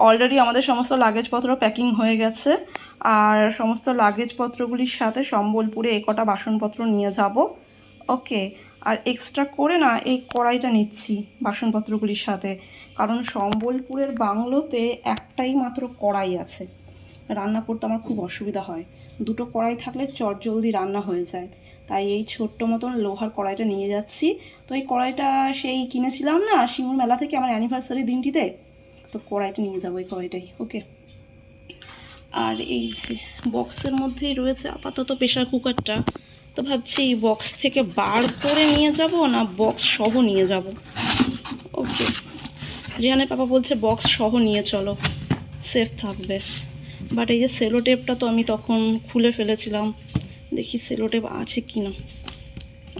Already আমাদের সমস্ত লাগেজপত্র packing হয়ে গেছে। আর সমস্ত লাগেজপত্রগুলির সাথে সম্বলপুরে এই কটা বাসনপত্র নিয়ে যাব। ওকে, আর এক্সট্রা করে না এই কড়াইটা নিচ্ছি বাসনপত্রগুলির সাথে। কারণ সম্বলপুরের বাংলোতে একটাই মাত্র কড়াই আছে। রান্না করতে আমার খুব অসুবিধা হয়। দুটো কড়াই থাকলে চট জলদি রান্না হয়ে যায়। তাই এই ছোট্ট মতন লোহার কড়াইটা নিয়ে যাচ্ছি। তো এই কড়াইটা সেই কিনেছিলাম না শিমুর মেলা থেকে আমার অ্যানিভার্সারি দিনটিতে? তো কড়াইটা নিয়ে যাব এই কড়াইটাই, ওকে? আর এই যে বক্সের মধ্যেই রয়েছে আপাতত প্রেশার কুকারটা, তো ভাবছি এই বক্স থেকে বার করে নিয়ে যাব না বক্স সহ নিয়ে যাব? ওকে। রিহানের পাপা বলছে বক্স সহ নিয়ে চলো, সেফ থাকবে। বাট এই যে সেলো টেপটা তো আমি তখন খুলে ফেলেছিলাম, দেখি সেলো টেপ আছে কি না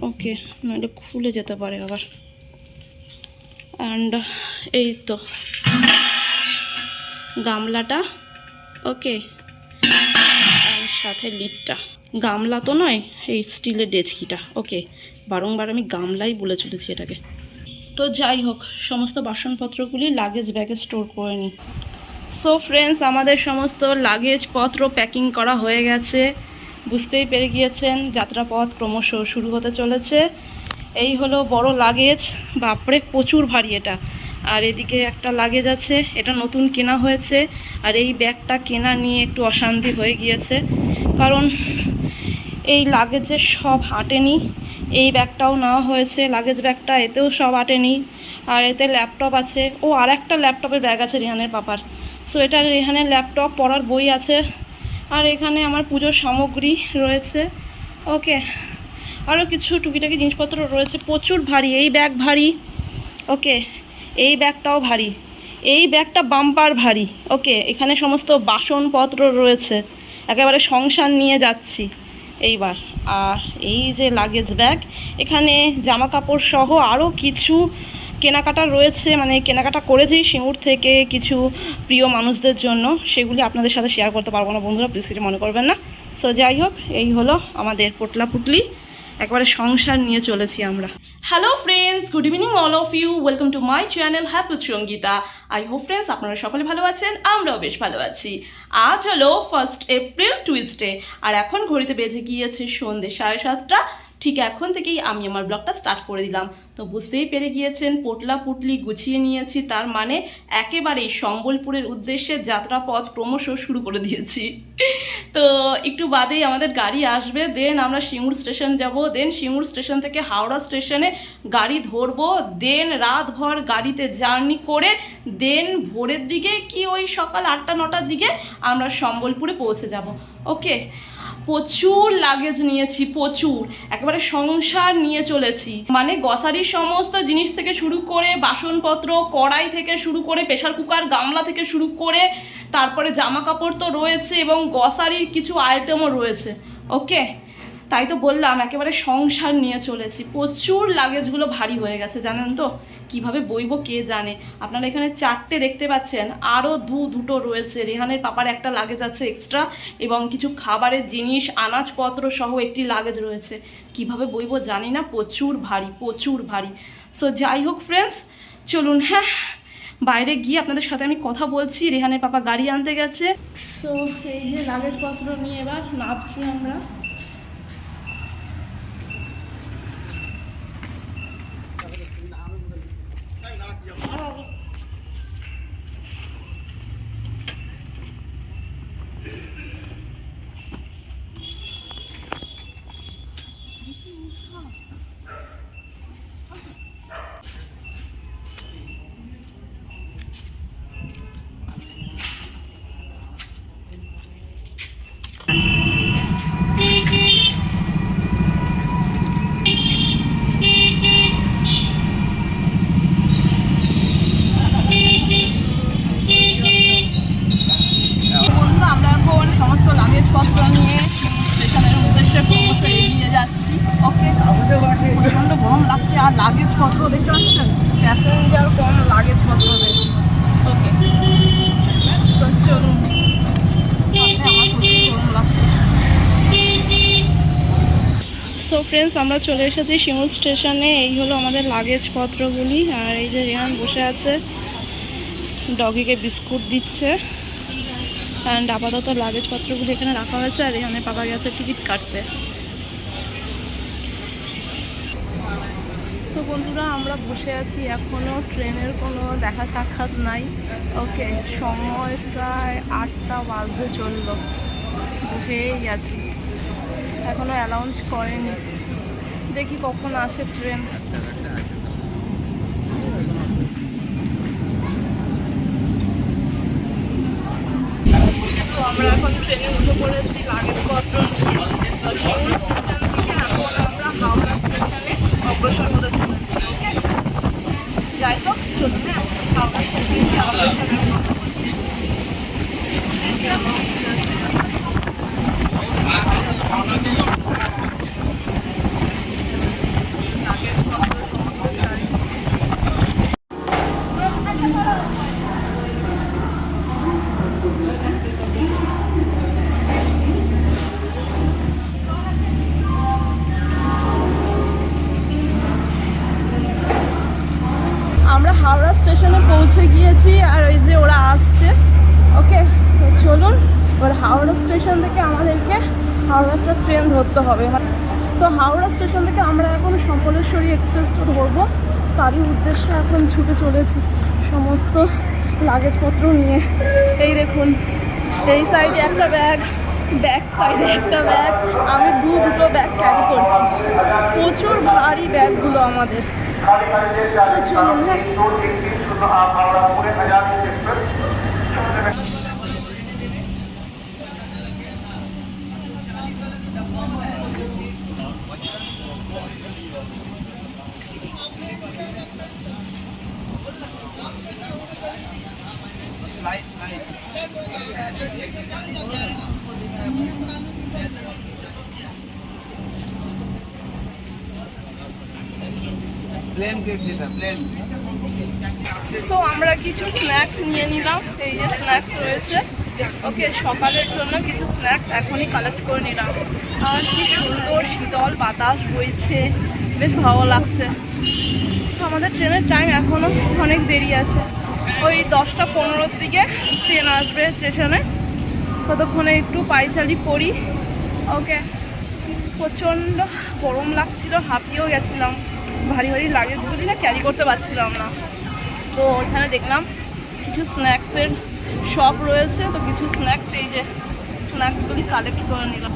ওকে, নাহলে খুলে যেতে পারে আবার। অ্যান্ড এই তো। গামলাটা ওকে আর সাথে লিডটা গামলা তো নয়, এই স্টিলের ডেচকিটা ওকে বারংবার আমি গামলাই বলে চলেছি এটাকে। তো যাই হোক, সমস্ত বাসনপত্রগুলি লাগেজ ব্যাগে স্টোর করে নিই সো ফ্রেন্ডস আমাদের সমস্ত লাগেজপত্র প্যাকিং করা হয়ে গেছে। বুঝতেই পেরে গিয়েছেন, যাত্রাপথ ক্রমশ শুরু হতে চলেছে। এই হলো বড় লাগেজ বাপরে, প্রচুর ভারী এটা। আর এদিকে একটা লাগেজ আছে, এটা নতুন কেনা হয়েছে। আর এই ব্যাগটা কেনা নিয়ে একটু অশান্তি হয়ে গিয়েছে। কারণ এই লাগেজে সব আটেনি। এই ব্যাগটাও নেওয়া হয়েছে লাগেজ ব্যাগটা এতেও সব আটেনি। আর এতে ল্যাপটপ আছে। ও আর একটা ল্যাপটপের ব্যাগ আছে রেহানের পাপার। সো এটা রেহানের ল্যাপটপ পড়ার বই আছে। আর এখানে আমার পুজোর সামগ্রী রয়েছে। ওকে আরও কিছু টুকিটাকি জিনিসপত্র রয়েছে। প্রচুর ভারী, এই ব্যাগ ভারী ওকে এই ব্যাগটাও ভারী, এই ব্যাগটা বাম্পার ভারী ওকে এখানে সমস্ত বাসনপত্র রয়েছে। একেবারে সংসার নিয়ে যাচ্ছি এইবার। আর এই যে লাগেজ ব্যাগ এখানে জামা কাপড় সহ আরও কিছু কেনাকাটা রয়েছে মানে কেনাকাটা করেছি সিঙ্গুর থেকে কিছু প্রিয় মানুষদের জন্য। সেগুলি আপনাদের সাথে শেয়ার করতে পারব না বন্ধুরা প্লিজ কিছু মনে করবেন না। সো যাই হোক, এই হলো আমাদের পোটলা পুটলি একবারে সংসার নিয়ে চলেছি আমরা। Hello friends good evening all of you welcome to my channel happy Sangeeta I hope friends আপনারা সকলে ভালো আছেন, আমরাও বেশ ভালো আছি। আজ হলো ফার্স্ট এপ্রিল টুইসডে আর এখন ঘড়িতে বেজে গিয়েছে সন্ধ্যে সাড়ে সাতটা। ঠিক এখন থেকেই আমি আমার ব্লগটা স্টার্ট করে দিলাম। তো বুঝতেই পেরে গিয়েছেন, পোটলা পুটলি গুছিয়ে নিয়েছি, তার মানে একেবারেই সম্বলপুরের উদ্দেশ্যে যাত্রাপথ ক্রমশ শুরু করে দিয়েছি। তো একটু বাদেই আমাদের গাড়ি আসবে দেন আমরা সিঙ্গুর স্টেশন যাব দেন সিঙ্গুর স্টেশন থেকে হাওড়া স্টেশনে গাড়ি ধরবো দেন রাতভর গাড়িতে জার্নি করে দেন ভোরের দিকে কি ওই সকাল আটটা, নটার দিকে আমরা সম্বলপুরে পৌঁছে যাব। ওকে প্রচুর লাগেজ নিয়েছি, প্রচুর। একেবারে সংসার নিয়ে চলেছি। মানে গসারির সমস্ত জিনিস থেকে শুরু করে বাসনপত্র, কড়াই থেকে শুরু করে প্রেশার কুকার গামলা থেকে শুরু করে তারপরে জামা কাপড় তো রয়েছে এবং গসারির কিছু আইটেমও রয়েছে। ওকে তাই তো বললাম, একেবারে সংসার নিয়ে চলেছি। প্রচুর লাগেজগুলো ভারী হয়ে গেছে, জানেন তো? কীভাবে বইব কে জানে? আপনারা এখানে চারটে দেখতে পাচ্ছেন আরও দু দুটো রয়েছে। রেহানের পাপার একটা লাগেজ আছে এক্সট্রা এবং কিছু খাবারের জিনিস, আনাজপত্র সহ একটি লাগেজ রয়েছে। কীভাবে বইব জানি না, প্রচুর ভারী প্রচুর ভারী। সো যাই হোক ফ্রেন্ডস চলুন হ্যাঁ বাইরে গিয়ে আপনাদের সাথে আমি কথা বলছি। রেহানের পাপা গাড়ি আনতে গেছে। সো এই যে লাগেজপত্র নিয়ে এবার নামছি আমরা। Come on. দেখতে পাচ্ছেন? প্যাসেঞ্জার কম লাগেজপত্র বেশি। ওকে চলুন। সো ফ্রেন্ডস আমরা চলে এসেছি শিমুল স্টেশনে। এই হলো আমাদের লাগেজ পত্রগুলি। আর এই যে রেহান বসে আছে। ডগিকে বিস্কুট দিচ্ছে। অ্যান্ড আপাতত লাগেজপত্রগুলো এখানে রাখা হয়েছে। আর এখানে পাপা গেছে টিকিট কাটতে। তো বন্ধুরা, আমরা বসে আছি এখনও ট্রেনের কোনো দেখা সাক্ষাৎ নাই। ওকে, সময় প্রায় আটটা বাজতে চলল। বসেই আছি। এখনও অ্যালাউন্স করেনি। দেখি কখন আসে ট্রেন। তো আমরা এখন ট্রেনে উঠে পড়েছি লাগেজপত্র নিয়ে। এখন আমরা হাওড়া স্টেশনে অগ্রসর হতে যাই তো চলুন হ্যাঁ? হাওড়া স্টেশন থেকে আমরা এখন সম্বলেশ্বরী এক্সপ্রেসটা ধরবো। তারই উদ্দেশ্যে এখন ছুটে চলেছি। সমস্ত লাগেজপত্র নিয়ে। এই দেখুন, এই সাইডে একটা ব্যাগ ব্যাক সাইডে একটা ব্যাগ আমি দু দুটো ব্যাগ ক্যারি করছি। প্রচুর ভারী ব্যাগগুলো আমাদের। চলুন হ্যাঁ। সো আমরা কিছু স্ন্যাক্স নিয়ে নিলাম। এই যে স্ন্যাক্স রয়েছে। ওকে সকালের জন্য কিছু স্ন্যাক্স এখনই কালেক্ট করে নিলাম। আর কি সুন্দর শীতল বাতাস বইছে। বেশ ভালো লাগছে। আমাদের ট্রেনের টাইম এখনও অনেক দেরি আছে। ওই দশটা পনেরোর দিকে ট্রেন আসবে স্টেশনে ততক্ষণে একটু পাইচালি করি। ওকে প্রচণ্ড গরম লাগছিল, হাঁপিয়েও গেছিলাম। ভারী ভারী লাগেজগুলি না ক্যারি করতে পারছিলাম না। তো ওখানে দেখলাম কিছু স্ন্যাক্সের শপ রয়েছে, তো কিছু স্ন্যাক্স এই যে স্ন্যাক্সগুলি কালেক্ট করে নিলাম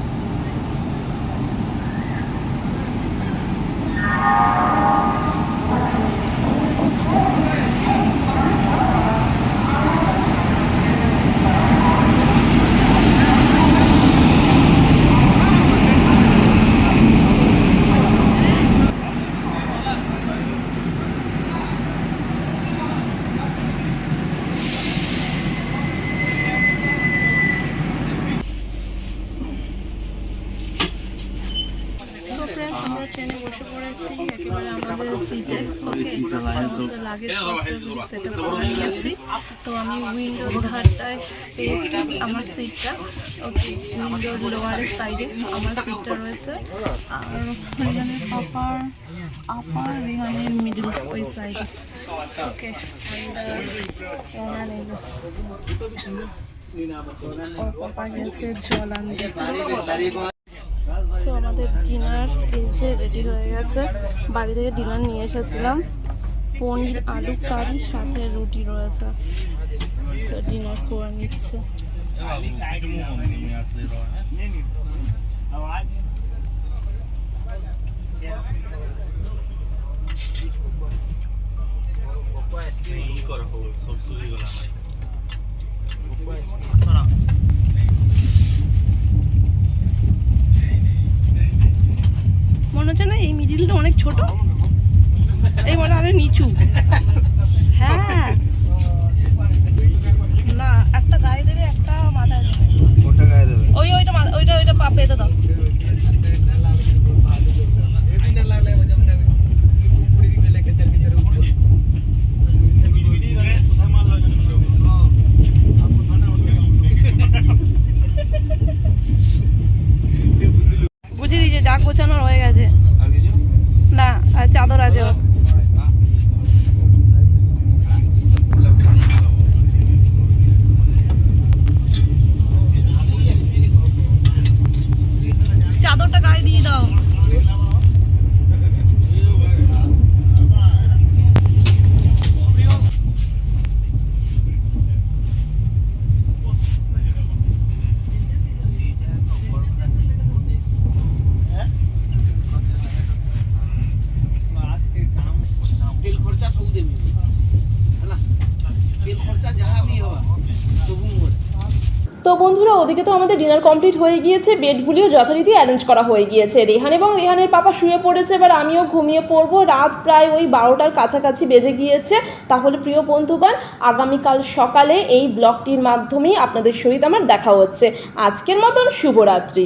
তো ফ্রেন্ডস আমরা ট্রেনে বসে পড়েছি একেবারে আমাদের সিটে লাগেজ তো আমি উইন্ডোর ধারটায় পেয়েছি আমার সিটটা উইন্ডোর লোয়ারের সাইডে আমার সিটটা রয়েছে। আর আপার মিডল ওই সাইডে ওকে জল আনতে সো আমাদের ডিনার এসে রেডি হয়ে গেছে। বাড়ি থেকে ডিনার নিয়ে এসেছিলাম। পনির আলু কারি সাথে রুটি রয়েছে। ডিনার করে নিচ্ছে। মনে হচ্ছে না এই মিডিলটা অনেক ছোট এই মনে হয় নিচু হ্যাঁ না একটা গায়ে দেবে একটা মাথায় দেবে কোটা গায়ে দেবে ওই ওইটা মাথা- ওইটা ওইটা পা পেতে দাও তো বন্ধুরা, ওদিকে তো আমাদের ডিনার কমপ্লিট হয়ে গিয়েছে, বেডগুলিও যথারীতি অ্যারেঞ্জ করা হয়ে গিয়েছে। রেহান এবং রেহানের পাপা শুয়ে পড়েছে, এবার আমিও ঘুমিয়ে পড়ব। রাত প্রায় ওই বারোটার কাছাকাছি বেজে গিয়েছে। তাহলে প্রিয় বন্ধুগণ, আগামীকাল সকালে এই ব্লগটির মাধ্যমেই আপনাদের সহিত আমার দেখা হচ্ছে। আজকের মতন শুভরাত্রি।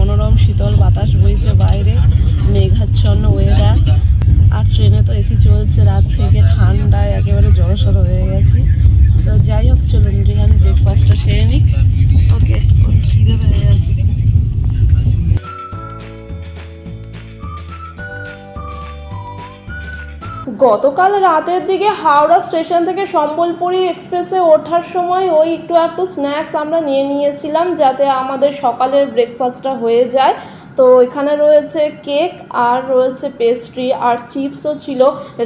মনোরম, শীতল বাতাস বইছে বাইরে, মেঘাচ্ছন্ন ওয়েদার আর ট্রেনে তো এসি চলছে, রাত থেকে ঠান্ডায় একেবারে জড়সড় হয়ে গেছি। তো যাই হোক, চলুন রিহান ব্রেকফাস্টটা সেরে নিক ওকে, খিদে পেয়ে গেছে। গতকাল রাতের দিকে হাওড়া স্টেশন থেকে সম্বলপুরী এক্সপ্রেসে ওঠার সময় ওই একটু একটু স্ন্যাক্স আমরা নিয়ে নিয়েছিলাম যাতে আমাদের সকালের ব্রেকফাস্টটা হয়ে যায়। তো এখানে রয়েছে কেক আর রয়েছে পেস্ট্রি আর চিপসও ছিল।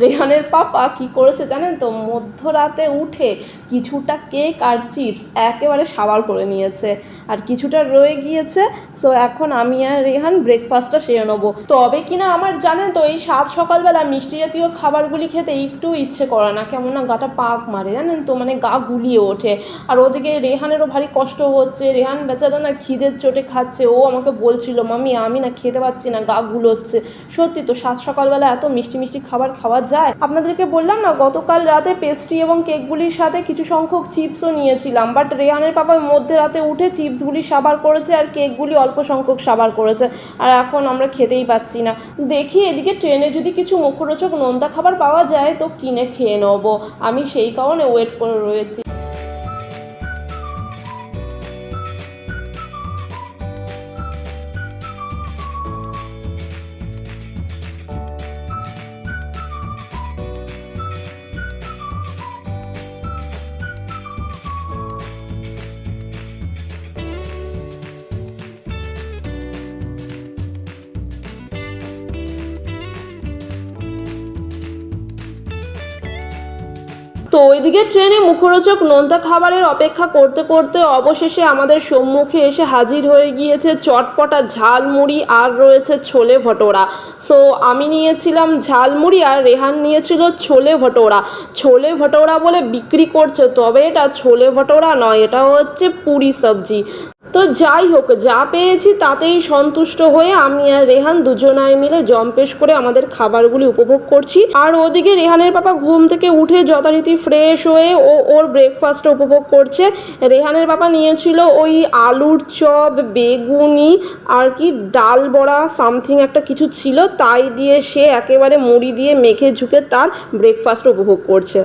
রেহানের পাপা কি করেছে জানেন তো? মধ্যরাতে উঠে কিছুটা কেক আর চিপস একেবারে সাবার করে নিয়েছে। আর কিছুটা রয়ে গিয়েছে সো এখন আমি আর রেহান ব্রেকফাস্টটা সেরে নেব। তবে কিনা আমার জানেন তো, এই সাত সকালবেলা মিষ্টি জাতীয় খাবারগুলি খেতে একটু ইচ্ছে করে না। কেমন না গাটা পাক মারে, জানেন তো? মানে গা গুলিয়ে ওঠে। আর ওদিকে রেহানেরও ভারী কষ্ট হচ্ছে। রেহান বেচারা না খিদের চোটে খাচ্ছে। ও আমাকে বলছিল মামি আমি না খেতে পাচ্ছি না, গা গুলোচ্ছে। সত্যি তো, সাত সকালবেলা এত মিষ্টি মিষ্টি খাবার খাওয়া যায়? আপনাদেরকে বললাম না, গতকাল রাতে পেস্ট্রি এবং কেকগুলির সাথে কিছু সংখ্যক চিপসও নিয়েছিলাম বাট রেহানের পাপা মধ্যে রাতে উঠে চিপসগুলি সাবার করেছে আর কেকগুলি অল্প সংখ্যক সাবার করেছে, আর এখন আমরা খেতেই পাচ্ছি না। দেখি, এদিকে ট্রেনে যদি কিছু মুখরোচক নোনতা খাবার পাওয়া যায়, তো কিনে খেয়ে নেব। আমি সেই কারণে ওয়েট করে রয়েছি। তো ওইদিকে ট্রেনে মুখরোচক নোনতা খাবারের অপেক্ষা করতে করতে অবশেষে আমাদের সম্মুখে এসে হাজির হয়ে গিয়েছে চটপটা ঝালমুড়ি আর রয়েছে ছোলে ভটোরা। সো আমি নিয়েছিলাম ঝালমুড়ি আর রেহান নিয়েছিল ছোলে ভটোরা। ছোলে ভটোরা বলে বিক্রি করছে, তবে এটা ছোলে ভটোরা নয়, এটা হচ্ছে পুরি সবজি। তো যাই হোক, যা পেয়েছি তাতেই সন্তুষ্ট হয়ে আমি আর রেহান দুজনায় মিলে জম্পেশ করে আমাদের খাবারগুলি উপভোগ করছি। আর ওদিকে রেহানের বাবা ঘুম থেকে উঠে যথারীতি ফ্রেশ হয়ে ও ওর ব্রেকফাস্ট উপভোগ করছে। রেহানের বাবা নিয়েছিল ওই আলুর চপ, বেগুনি, আর কি ডাল বড়া সামথিং একটা কিছু ছিল। তাই দিয়ে সে একেবারে মুড়ি দিয়ে মেখে ঝুঁকে তার ব্রেকফাস্ট উপভোগ করছে।